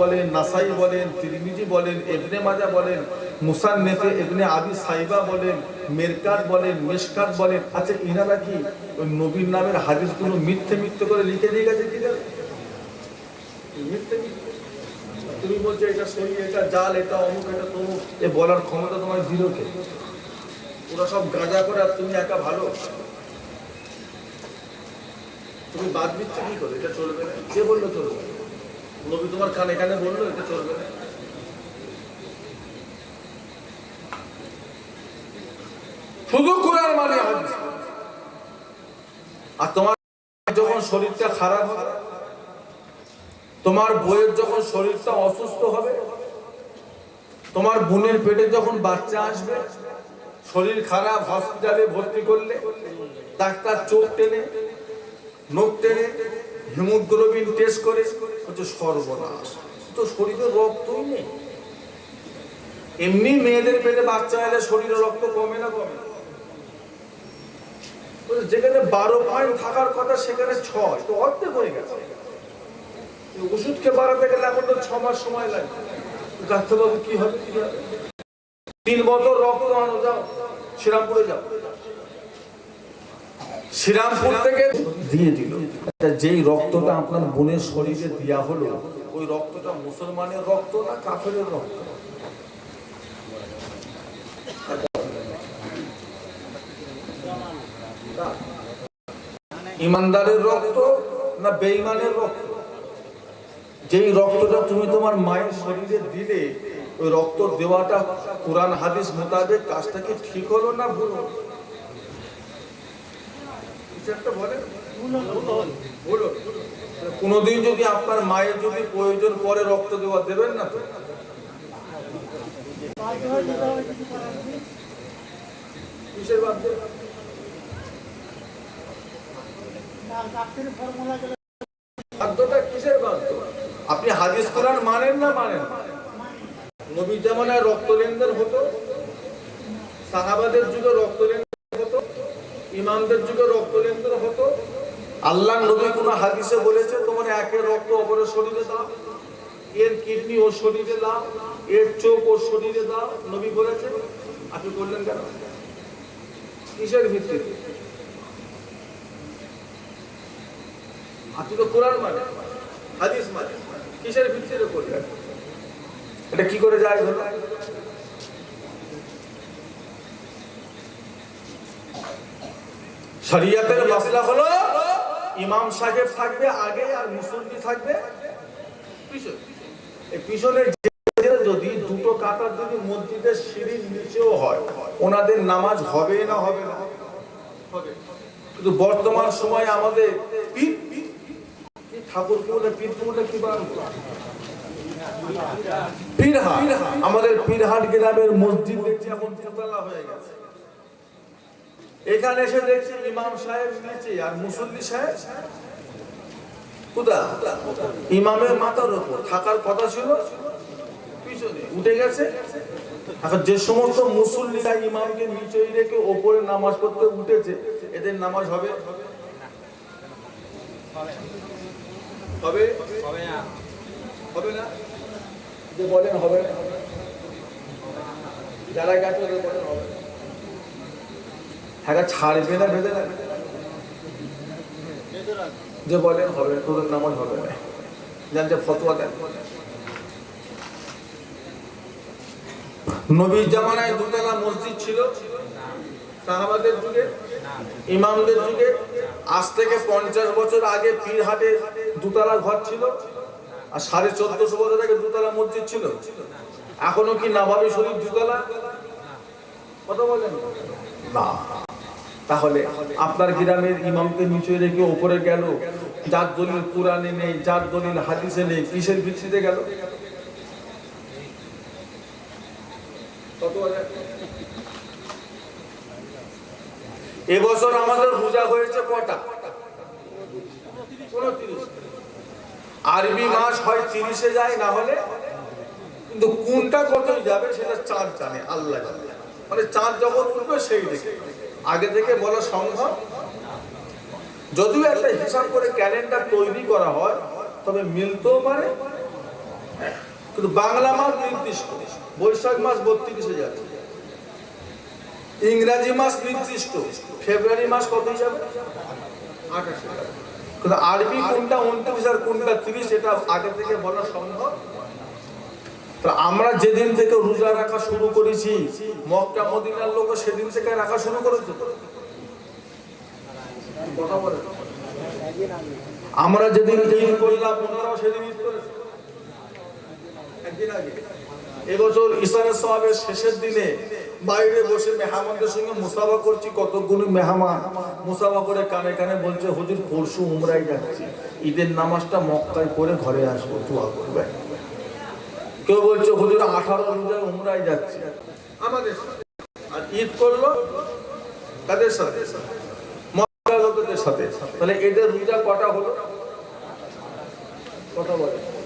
বলেন, নাসাই বলেন, তিরমিজি বলেন এবনে মাজা বলেন, মুসান্নেফে এবনে আবি সাইবা বলেন, মেরকাত বলেন, মেশকাত বলেন। আচ্ছা ইনারা কি ওই নবীর নামের হাদিসগুলো মিথ্যে মিথ্যে করে লিখে দিয়ে গেছে কি তুমি বলছো এটা সই এটা জাল, এটা অমুক, এটা তমুক। এ বলার ক্ষমতা তোমার কে? ওরা সব গাঁজা করে আর তুমি একা ভালো? তুমি বাদ দিচ্ছ কি করে? এটা চলবে না। কে বলল চলবে? নবী তোমার খান এখানে বলল, এটা চলবে না। মানে আর তোমার যখন শরীরটা খারাপ হবে, তোমার বইয়ের যখন শরীরটা অসুস্থ হবে, তোমার বোনের পেটে যখন বাচ্চা আসবে, শরীর খারাপ হসপিটালে ভর্তি করলে, ডাক্তার চোখ টেনে, নখ টেনে হিমোগ্লোবিন টেস্ট করে, হচ্ছে সর্বনাশ। তো শরীরে রক্তই নেই। এমনি মেয়েদের পেটে বাচ্চা এলে শরীরে রক্ত কমে না কমে? যেখানে বারো পয়েন্ট থাকার কথা, সেখানে ছয়। তো অর্ধেক হয়ে গেছে। ওষুধকে বাড়াতে গেলে এখন তো ছ মাস সময় লাগে। ডাক্তারবাবু, কি হবে তিন বছর রক্ত আনো, যাও। শ্রীরামপুরে যাও। শ্রীরামপুর থেকে দিয়ে দিল। যেই রক্তটা আপনার বোনের শরীরে দেওয়া হলো ওই রক্তটা মুসলমানের রক্ত না কাফের রক্ত? ইমানদারের রক্ত না বেঈমানের রক্ত? যেই রক্তটা তুমি তোমার মায়ের শরীরে দিলে ওই রক্ত দেওয়াটা কোরআন হাদিস মোতাবেক কাজটা কি ঠিক হলো না ভুল হলো? কিছু একটা বলেন ভুল হলো। কোনোদিন যদি আপনার মায়ের যদি প্রয়োজন পরে রক্ত দেওয়া দেবেন না তো? আপনি হাদিস কোরআন মানেন না মানেন? না? নবীর জামানায় রক্ত লেনদেন হতো? সাহাবাদের যুগে রক্ত লেনদেন ইমামদের যুগে রক্ত লেনদেন হতো। আল্লাহ নবী কোন হাদিসে বলেছে, তোমার একের রক্ত, অপরের শরীরে দাও। এর কিডনি ওর শরীরে দাও, এর চোখ ওর শরীরে দাও। নবী বলেছে। আপনি বললেন কেন? কিসের ভিত্তিতে? আপনি তো কোরআন মানে হাদিস মানে কিসের ভিত্তিতে করলেন এটা কি করে যায় শরিয়াতের মাসলা হলো ইমাম সাহেব থাকবে আগে আর মুসল্লি থাকবে যদি দুটো কাতার যদি মসজিদের সিঁড়ির নিচেও হয়, ওনাদের নামাজ হবে না হবে না? কিন্তু বর্তমান সময়ে আমাদের কি পীরহাট। আমাদের পীরহাট গ্রামের মসজিদ এখন দোতলা হয়ে গেছে এখানে এসে দেখছি ইমাম সাহেব নিচে আর মুসল্লি সাহেব? কোথা ইমামের মাথার উপর। থাকার কথা ছিল পিছনে। উঠে গেছে। এখন যে সমস্ত মুসল্লিরা ইমামকে নিচে রেখে ওপরে নামাজ পড়তে উঠেছে এদের নামাজ হবে? হবে? হবে না। যে বলেন হবে যারা গেছে বলেন হবে। হ্যাঁ ছাড়বে না বেঁধে রাখবে যে বলেন হবে, তোদের নামাজ হবে না। যান যে ফতোয়া দেন। নবীর জামানায় দুতলা মসজিদ ছিল, সাহাবাদের যুগে, ইমামদের যুগে। আজ থেকে পঞ্চাশ বছর আগে পীরহাটে দুতলা ঘর ছিল, আর সাড়ে চোদ্দশো বছর আগে দুতলা মসজিদ ছিল। এখনও কি নবাবী শরীফ দুতলা? কথা বলেন। না। তাহলে আপনার গ্রামের ইমামকে নিচে রেখে উপরে গেল। যার দলিল কোরআনে নেই, যার দলিল হাদিসে নেই, কিসের ভিত্তিতে গেল? এবছর আমাদের রোজা হয়েছে কটা? আরবি মাস হয় তিরিশে যায়, না হলে? কিন্তু কোনটা কত যাবে সেটা চাঁদ জানে, আল্লাহ মানে চাঁদ যখন উঠবে সেই দেখে। আগে থেকে বলা সম্ভব, যদিও একটা হিসাব করে ক্যালেন্ডার তৈরি করা হয়, তবে মিলতেও পারে। কিন্তু বাংলা মাস নির্দিষ্ট, বৈশাখ মাস বত্রিশে যাচ্ছে ইংরাজি মাস নির্দিষ্ট, ফেব্রুয়ারি মাস কত যাবে আঠাশে কিন্তু আরবি কোনটা উনত্রিশ আর কোনটা তিরিশ, এটা আগে থেকে বলা সম্ভব। আমরা যেদিন থেকে রোজা রাখা শুরু করেছি, মক্কা, মদিনার লোক সেদিন থেকে রাখা শুরু করেছে আমরা যেদিন ঈদ করলাম, ওনারাও সেদিন একদিন আগে। এবছর ইসানের সাহাবের শেষের দিনে বাইরে বসে মেহমানদের সঙ্গে মুসাফা করছি, কতগুলো মেহমান মুসাফা করে কানে কানে বলছে, হুজুর, পরশু উমরাই যাচ্ছি। ঈদের নামাজটা মক্কায় করে ঘরে আসব, দোয়া করবে কেউ বলছে, হুজুর, আঠারো রোজায় উমরাই যাচ্ছে। আমাদের আর ঈদ করল তাদের সাথে। মক্কা সাথে। তাহলে এদের রোজা কটা হলো? কটা বলে